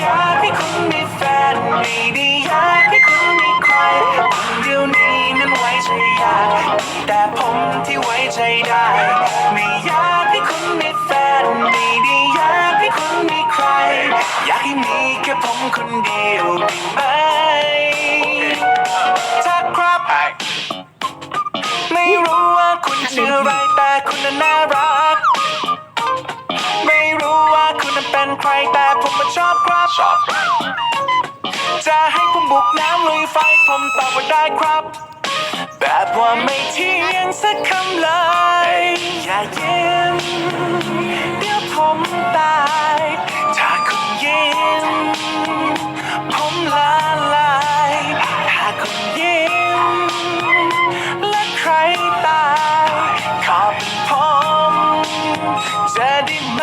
อยากให้คุณมีแฟนไม่ได้อยากให้คุณมีใครคนเดียวนี้นั้นไว้ใจยากแต่ผมที่ไว้ใจได้ ไม่อยากให้คุณมีแฟนไม่ได้อยากให้คุณมีใคร อยากให้มีแค่ผมคนเดียวได้ไหมถ้าครับไม่รู้ว่าคุณชื่ออะไรแต่คุณน่ะน่ารัก ไม่รู้ว่าคุณนั้นเป็นใครแต่ผมมาชอบครับชอบ จะให้ผมบุกน้ำลุยไฟผมตอบว่าได้ครับ แบบว่าไม่เที่ยงสักคำเลย อย่ายิ้มเดี๋ยวผมตาย ถ้าคุณยิ้มผมละลาย ถ้าคุณยิ้มและใครตาย ขอเป็นผมจะได้ไหม